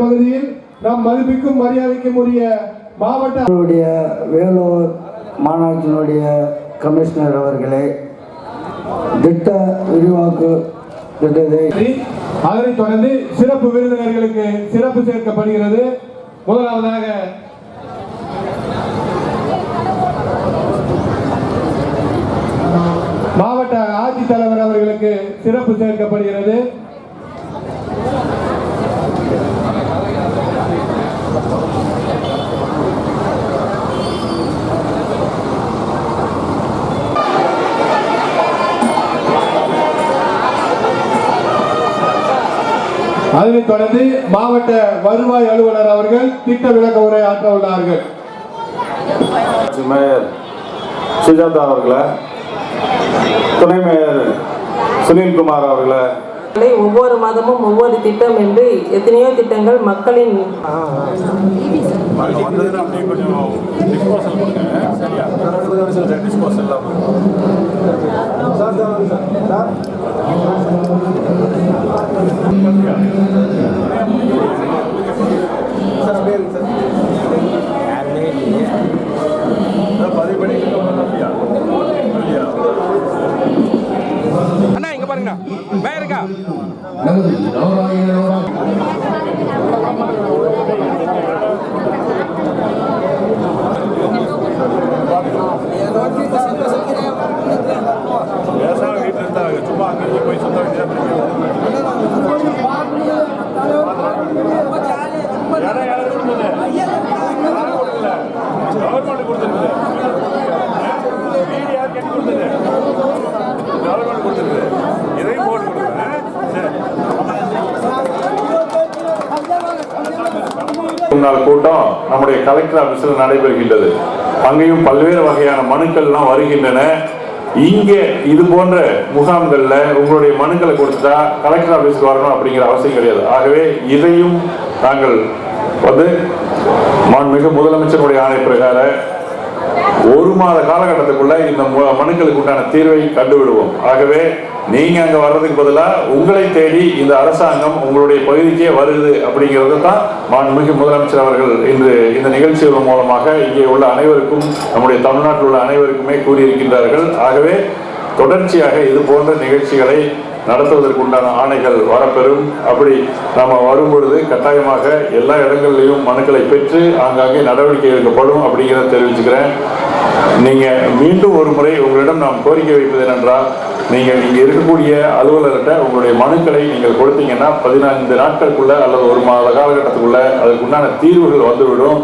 பகுதியில் நம் மதிப்பிற்கும் மரியாதைக்கும் உரிய மாவட்ட வேலூர் மாநகரத்தினுடைய கமிஷனர் அவர்களே திட்ட விரிவாக்கு திட்டத்தை அதனைத் தொடர்ந்து சிறப்பு விருந்தினர்களுக்கு சிறப்பு சேர்க்கப்படுகிறது. முதலாவதாக மாவட்ட ஆட்சித்தலைவர் அவர்களுக்கு சிறப்பு சேர்க்கப்படுகிறது. அதனைத் தொடர்ந்து மாவட்ட வருவாய் அலுவலர் அவர்கள் திட்ட விளக்க உரை ஆற்ற உள்ளார்கள். மேயர் சுஜாதா அவர்களை துணை மேயர் சுனில்குமார் அவர்களை. களை ஒவ்வொரு மாதமும் ஒவ்வொரு திட்டம் என்று எத்தனையோ திட்டங்கள் மக்களின் அண்ணா இங்க பாருங்கண்ணா. மேல இருக்கா? கவர்மெண்ட் கொடுத்துருக்குது மீடியா கொடுத்தது கவர்மெண்ட் கொடுத்துருக்குது இதையும் போட்டு கூட்டம் நம்முடைய கலெக்டர் ஆபீஸில் நடைபெறுகின்றது. அங்கேயும் பல்வேறு வகையான மனுக்கள்லாம் வருகின்றன. இங்கே இது போன்ற முகாம்களில் உங்களுடைய மனுக்களை கொடுத்துட்டா கலெக்டர் ஆஃபீஸுக்கு வரணும் அப்படிங்கிற அவசியம் கிடையாது. ஆகவே இதையும் நாங்கள் வந்து மாண்புமிகு முதலமைச்சருடைய ஆணை பிரகார ஒரு மாத காலகட்டத்துக்குள்ள இந்த மனுக்களுக்கு உண்டான தீர்வை கண்டுவிடுவோம். ஆகவே நீங்க அங்க வர்றதுக்கு பதிலாக உங்களை தேடி இந்த அரசாங்கம் உங்களுடைய பகுதிக்கே வருது அப்படிங்கிறது தான் மாண்புமிகு முதலமைச்சர் அவர்கள் இன்று இந்த நிகழ்ச்சிகள் மூலமாக இங்கே உள்ள அனைவருக்கும் நம்முடைய தமிழ்நாட்டில் உள்ள அனைவருக்குமே கூறியிருக்கின்றார்கள். ஆகவே தொடர்ச்சியாக இது போன்ற நிகழ்ச்சிகளை நடத்துவதற்கு உண்டான ஆணைகள் வரப்பெறும். அப்படி நாம் வரும்பொழுது கட்டாயமாக எல்லா இடங்கள்லையும் மனுக்களை பெற்று ஆங்காங்கே நடவடிக்கை எடுக்கப்படும் அப்படிங்கிறத தெரிவிச்சுக்கிறேன். நீங்கள் மீண்டும் ஒரு முறை உங்களிடம் நாம் கோரிக்கை வைப்பது என்னென்றால் நீங்கள் இங்கே இருக்கக்கூடிய அலுவலர்கிட்ட உங்களுடைய மனுக்களை நீங்கள் கொடுத்தீங்கன்னா பதினைந்து நாட்களுக்குள்ள அல்லது ஒரு மாத காலகட்டத்துக்குள்ள அதற்கு உண்டான தீர்வுகள் வந்துவிடும்.